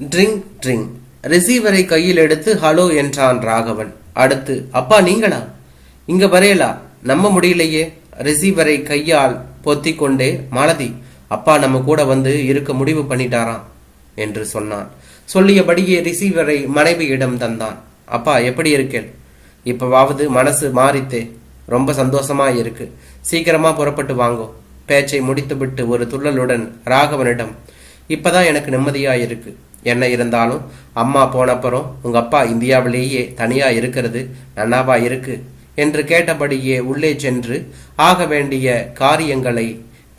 Drink drink ரிசீவரை கையில் எடுத்து hello என்றான் ராகவன். அடுத்து அப்பா நீங்களா? இங்க வரையலா? நம்ப முடியலையே. ரிசீவரை கையால் பொத்திக் கொண்டே மாலதி அப்பா நம்ம கூட வந்து இருக்க முடிவு பண்ணிட்டாராம் என்று சொன்னான். சொல்லியபடியே ரிசீவரை மனைவியிடம் தந்தான். அப்பா எப்படி இருக்கேன்? இப்பவாவது மனசு மாறித்தே. ரொம்ப சந்தோஷமா இருக்கு. சீக்கிரமா புறப்பட்டு வாங்கோ. பேச்சை முடித்துவிட்டு ஒரு துள்ளலுடன் ராகவனிடம் இப்பதான் எனக்கு நிம்மதியா இருக்கு. என்ன இருந்தாலும் அம்மா போனப்புறம் உங்க அப்பா இந்தியாவிலேயே தனியா இருக்கிறது நன்னாவா இருக்கு என்று கேட்டபடியே உள்ளே சென்று ஆக வேண்டிய காரியங்களை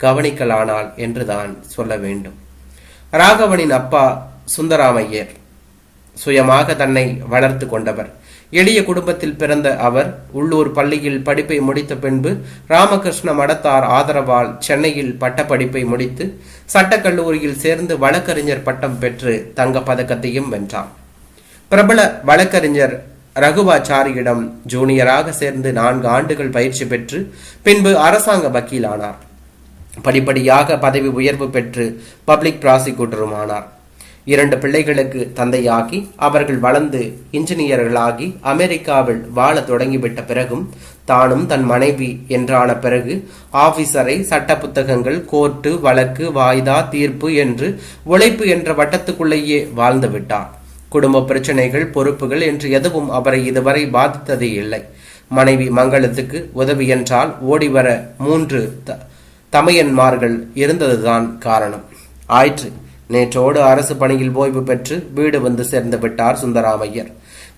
கவனிக்கலானாள் என்றுதான் சொல்ல வேண்டும். ராகவனின் அப்பா சுந்தராமையர் சுயமாக தன்னை வளர்த்து கொண்டவர். எளிய குடும்பத்தில் பிறந்த அவர் உள்ளூர் பள்ளியில் படிப்பை முடித்த பின்பு ராமகிருஷ்ண மடத்தார் ஆதரவால் சென்னையில் பட்டப்படிப்பை முடித்து சட்டக்கல்லூரியில் சேர்ந்து வழக்கறிஞர் பட்டம் பெற்று தங்க பதக்கத்தையும் வென்றார். பிரபல வழக்கறிஞர் ரகுவாச்சாரியிடம் ஜூனியராக சேர்ந்து நான்கு ஆண்டுகள் பயிற்சி பெற்று பின்பு அரசாங்க வக்கீலானார். படிப்படியாக பதவி உயர்வு பெற்று பப்ளிக் ப்ராசிக்யூட்டரும் ஆனார் இரண்டு பிள்ளைகளுக்கு தந்தையாகி அவர்கள் வளர்ந்து இன்ஜினியர்களாகி அமெரிக்காவில் வாழ தொடங்கிவிட்ட பிறகும் தானும் தன் மனைவி என்றான பிறகு ஆபீசரை சட்ட புத்தகங்கள் கோர்ட்டு வழக்கு வாய்தா தீர்ப்பு என்று உழைப்பு என்ற வட்டத்துக்குள்ளேயே வாழ்ந்து விட்டார் குடும்ப பிரச்சனைகள் பொறுப்புகள் என்று எதுவும் அவரை இதுவரை பாதித்ததே இல்லை. மனைவி மங்களத்துக்கு உதவி என்றால் ஓடிவர மூன்று த- தமையன்மார்கள் இருந்ததுதான் காரணம். ஆயிற்று. நேற்றோடு அரசு பணியில் ஓய்வு பெற்று வீடு வந்து சேர்ந்து விட்டார் சுந்தராமையர்.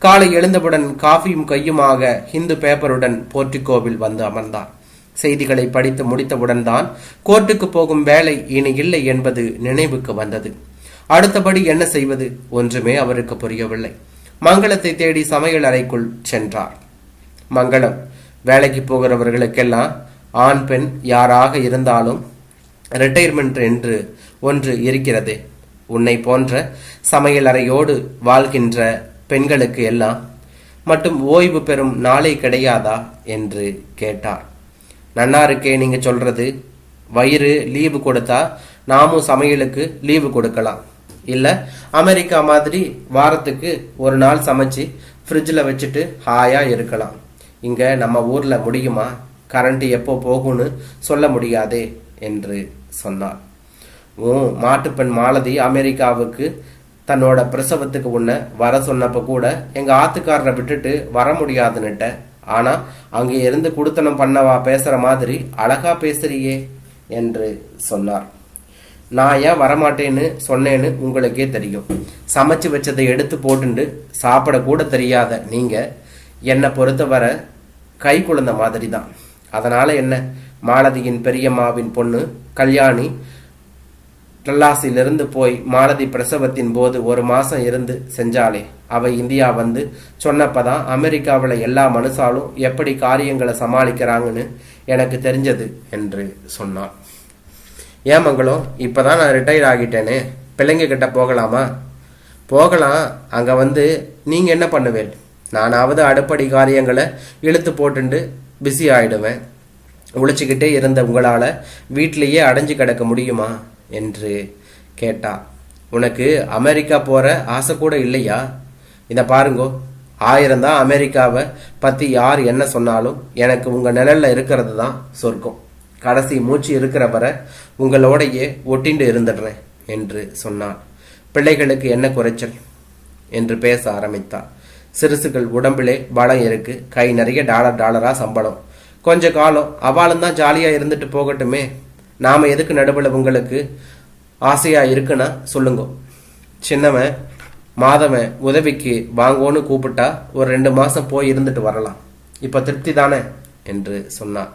காலை எழுந்தவுடன் காஃபியும் கையுமாக ஹிந்து பேப்பருடன் போர்ட்டிகோவில் வந்து அமர்ந்தார். செய்திகளை படித்து முடித்தவுடன் தான் கோர்ட்டுக்கு போகும் வேலை இனி இல்லை என்பது நினைவுக்கு வந்தது. அடுத்தபடி என்ன செய்வது ஒன்றுமே அவருக்கு புரியவில்லை. மங்களத்தை தேடி சமையல் அறைக்குள் சென்றார். மங்களம் வேலைக்கு போகிறவர்களுக்கெல்லாம் ஆண் பெண் யாராக இருந்தாலும் ரிட்டையர்மெண்ட் என்று ஒன்று இருக்கிறது. உன்னை போன்ற சமையலறையோடு வாழ்கின்ற பெண்களுக்கு எல்லாம் மட்டும் ஓய்வு பெறும் நாளே கிடையாதா? என்று கேட்டார். நன்னா இருக்கே நீங்க சொல்றது. வயிறு லீவு கொடுத்தா நாமும் சமையலுக்கு லீவு கொடுக்கலாம். இல்ல அமெரிக்கா மாதிரி வாரத்துக்கு ஒரு நாள் சமைச்சு ஃப்ரிட்ஜில் வச்சுட்டு ஹாயா இருக்கலாம். இங்க நம்ம ஊர்ல முடியுமா? கரண்ட் எப்போ போகும்னு சொல்ல முடியாதே என்று சொன்னார். மாட்டுப்பெண் மாலதி அமெரிக்காவுக்கு தன்னோட பிரசவத்துக்கு உன்னை வர சொன்னப்ப கூட எங்க ஆத்துக்காரரை விட்டுட்டு வர முடியாதுன்னுட்ட. ஆனா அங்கே இருந்து குடுத்தனம் பண்ணவா பேசுற மாதிரி அழகா பேசுறியே என்று சொன்னார். நான் ஏன் வரமாட்டேன்னு சொன்னேன்னு உங்களுக்கே தெரியும். சமைச்சு வச்சதை எடுத்து போட்டுண்டு சாப்பிட கூட தெரியாத நீங்க என்னை பொறுத்தவரை கை குழந்த மாதிரி தான் அதனால என்ன? மாலதியின் பெரியம்மாவின் பொண்ணு கல்யாணி டல்லாஸிலிருந்து போய் மாலதி பிரசவத்தின் போது ஒரு மாசம் இருந்து செஞ்சாலே அவ இந்தியா வந்து சொன்னப்பதான் அமெரிக்காவில் எல்லா மனுஷாலும் எப்படி காரியங்களை சமாளிக்கிறாங்கன்னு எனக்கு தெரிஞ்சது என்று சொன்னாள். ஏன் மங்களம் இப்பதான் நான் ரிட்டையர் ஆகிட்டேனே. பிள்ளைங்க கிட்ட போகலாமா? போகலாம். அங்கே வந்து நீங்கள் என்ன பண்ணுவேன் நானாவது அடுப்படி காரியங்களை இழுத்து போட்டுண்டு பிஸி ஆகிடுவேன் உழைச்சிக்கிட்டே இருந்த உங்களால் வீட்டிலேயே அடைஞ்சு கிடக்க முடியுமா? என்று கேட்டா. உனக்கு அமெரிக்கா போற ஆசை கூட இல்லையா? இதை பாருங்கோ ஆயிரம் தான் அமெரிக்காவை பத்தி யார் என்ன சொன்னாலும் எனக்கு உங்க நிழல்ல இருக்கிறது தான் சொர்க்கம். கடைசி மூச்சு இருக்கிற வரை உங்களோடையே ஒட்டிண்டு இருந்துடுறேன் என்று சொன்னார் பிள்ளைகளுக்கு என்ன குறைச்சல்? என்று பேச ஆரம்பித்தார் சிறுசுகள் உடம்பிலே பலம் இருக்கு கை நிறைய டாலர் டாலரா சம்பளம். கொஞ்ச காலம் அவளும் தான் ஜாலியா இருந்துட்டு போகட்டுமே. நாம் எதுக்கு நடுவில் உங்களுக்கு ஆசையாக இருக்குன்னா சொல்லுங்க. சின்னவன் மாதவன் உதவிக்கு வாங்கோன்னு கூப்பிட்டா ஒரு ரெண்டு மாதம் போய் இருந்துட்டு வரலாம். இப்போ திருப்தி தானே? என்று சொன்னான்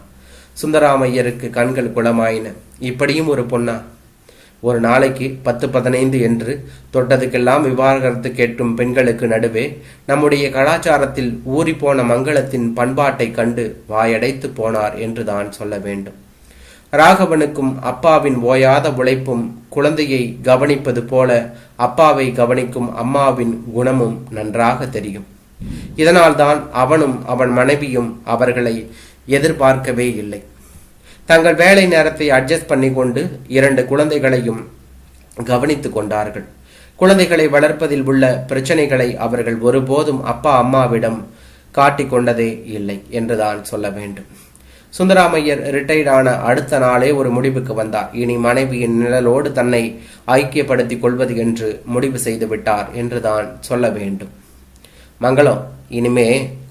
சுந்தராமையருக்கு கண்கள் குளமாயின. இப்படியும் ஒரு பொண்ணா? ஒரு நாளைக்கு பத்து பதினைந்து என்று தொட்டதுக்கெல்லாம் விவாகரத்து கேட்கும் பெண்களுக்கு நடுவே நம்முடைய கலாச்சாரத்தில் ஊறிப்போன மங்களத்தின் பண்பாட்டை கண்டு வாயடைத்து போனார் என்றுதான் சொல்ல வேண்டும். ராகவனுக்கும் அப்பாவின் ஓயாத உழைப்பும் குழந்தையை கவனிப்பது போல அப்பாவை கவனிக்கும் அம்மாவின் குணமும் நன்றாக தெரியும். இதனால்தான் அவனும் அவன் மனைவியும் அவர்களை எதிர்பார்க்கவே இல்லை. தங்கள் வேலை நேரத்தை அட்ஜஸ்ட் பண்ணி கொண்டு இரண்டு குழந்தைகளையும் கவனித்துக் கொண்டார்கள். குழந்தைகளை வளர்ப்பதில் உள்ள பிரச்சனைகளை அவர்கள் ஒருபோதும் அப்பா அம்மாவிடம் காட்டிக் கொண்டதே இல்லை என்றுதான் சொல்ல வேண்டும். சுந்தராமையர் ரிட்டையர்ட் ஆன அடுத்த நாளே ஒரு முடிவுக்கு வந்தார். இனி மனைவியின் நிழலோடு தன்னை ஐக்கியப்படுத்திக் கொள்வது என்று முடிவு செய்து விட்டார் என்றுதான் சொல்ல வேண்டும். மங்களம் இனிமே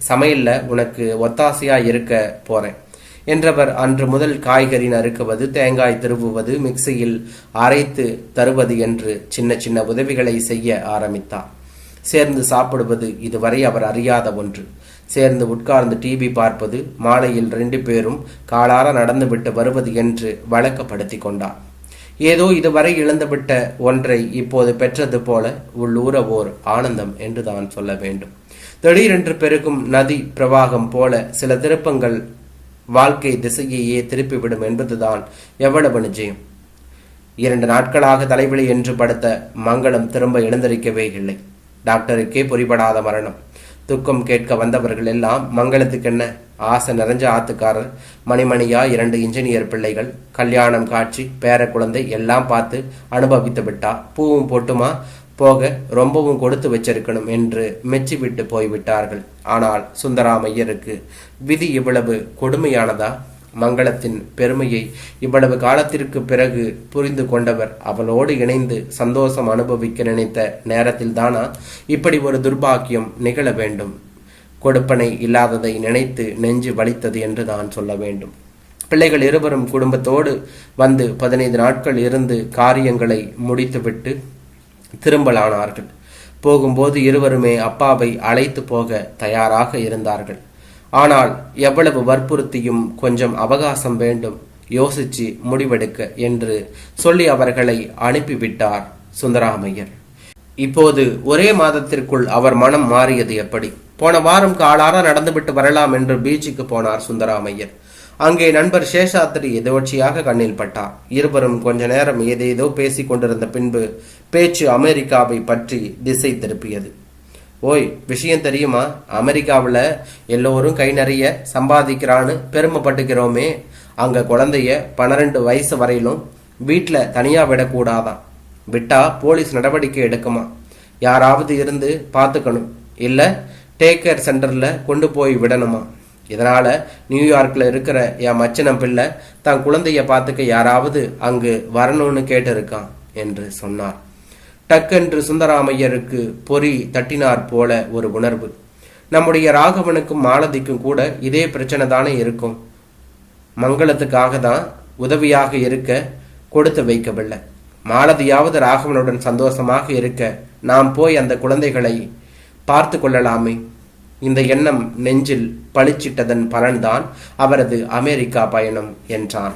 சமையல்ல உனக்கு ஒத்தாசையா இருக்க போறேன் என்றவர் அன்று முதல் காய்கறி நறுக்குவது தேங்காய் திருவுவது மிக்சியில் அரைத்து தருவது என்று சின்ன சின்ன உதவிகளை செய்ய ஆரம்பித்தார். சேர்ந்து சாப்பிடுவது இதுவரை அவர் அறியாத ஒன்று. சேர்ந்து உட்கார்ந்து டிவி பார்ப்பது மாலையில் ரெண்டு பேரும் காலார நடந்துவிட்டு வருவது என்று வழக்கப்படுத்தி கொண்டார். ஏதோ இதுவரை இழந்துவிட்ட ஒன்றை இப்போது பெற்றது போல உள்ளூர ஓர் ஆனந்தம் என்றுதான் சொல்ல வேண்டும். திடீரென்று பெருகும் நதி பிரவாகம் போல சில திருப்பங்கள் வாழ்க்கை திசையையே திருப்பிவிடும் என்பதுதான் எவ்வளவு நிச்சயம். இரண்டு நாட்களாக தலைவலி என்று படுத்த மங்களம் திரும்ப எழுந்திருக்கவே இல்லை. டாக்டருக்கே புரிபடாத மரணம். துக்கம் கேட்க வந்தவர்கள் எல்லாம் மங்களத்துக்கு என்ன? ஆசை நிறைஞ்ச ஆத்துக்காரர். மணிமணியா இரண்டு இன்ஜினியர் பிள்ளைகள். கல்யாணம் காட்சி பேர குழந்தை எல்லாம் பார்த்து அனுபவித்து விட்டா. பூவும் போட்டுமா? போக ரொம்பவும் கொடுத்து வச்சிருக்கணும் என்று மெச்சிவிட்டு போய்விட்டார்கள். ஆனால் சுந்தராமையருக்கு விதி இவ்வளவு கொடுமையானதா? மங்களத்தின் பெருமையை இவ்வளவு காலத்திற்கு பிறகு புரிந்து கொண்டவர் அவளோடு இணைந்து சந்தோஷம் அனுபவிக்க நினைத்த நேரத்தில் தானா இப்படி ஒரு துர்பாக்கியம் நிகழ வேண்டும். கொடுப்பனை இல்லாததை நினைத்து நெஞ்சு வலித்தது என்று தான் சொல்ல வேண்டும். பிள்ளைகள் இருவரும் குடும்பத்தோடு வந்து பதினைந்து நாட்கள் இருந்து காரியங்களை முடித்துவிட்டு திரும்பலானார்கள். போகும்போது இருவருமே அப்பாவை அழைத்து போக தயாராக இருந்தார்கள். ஆனால் எவ்வளவு வற்புறுத்தியும் கொஞ்சம் அவகாசம் வேண்டும். யோசிச்சு முடிவெடுக்க என்று சொல்லி அவர்களை அனுப்பிவிட்டார் சுந்தராமையர். இப்போது ஒரே மாதத்திற்குள் அவர் மனம் மாறியது எப்படி? போன வாரம் காலார நடந்துவிட்டு வரலாம் என்று பீச்சுக்கு போனார் சுந்தராமையர். அங்கே நண்பர் சேஷாத்திரி எதோச்சியாக கண்ணில் பட்டார். இருவரும் கொஞ்ச நேரம் ஏதேதோ பேசிக் கொண்டிருந்த பின்பு பேச்சு அமெரிக்காவை பற்றி திசை திருப்பியது. ஓய் விஷயம் தெரியுமா? அமெரிக்காவில் எல்லோரும் கை நிறைய சம்பாதிக்கிறான்னு பெருமைப்பட்டுக்கிறோமே. அங்கே குழந்தைய பன்னிரெண்டு வயசு வரையிலும் வீட்டில் தனியாக விடக்கூடாதான். விட்டா போலீஸ் நடவடிக்கை எடுக்குமா? யாராவது இருந்து பார்த்துக்கணும். இல்லை டேக் கேர் சென்டரில் கொண்டு போய் விடணுமா? இதனால் நியூயார்க்கில் இருக்கிற என் மச்சனம் பிள்ளை தன் குழந்தைய பார்த்துக்க யாராவது அங்கு வரணும்னு கேட்டிருக்கான் என்று சொன்னார். டக்கென்று சுந்தராமையருக்கு பொறி தட்டினார் போல ஒரு உணர்வு. நம்முடைய ராகவனுக்கும் மாலதிக்கும் கூட இதே பிரச்சனை தானே இருக்கும். மங்களத்துக்காக தான் உதவியாக இருக்க கொடுத்து வைக்கவில்லை. மாலதியாவது ராகவனுடன் சந்தோஷமாக இருக்க நாம் போய் அந்த குழந்தைகளை பார்த்து கொள்ளலாமே. இந்த எண்ணம் நெஞ்சில் பளிச்சிட்டதன் பலன்தான் அவரது அமெரிக்கா பயணம் என்றான்.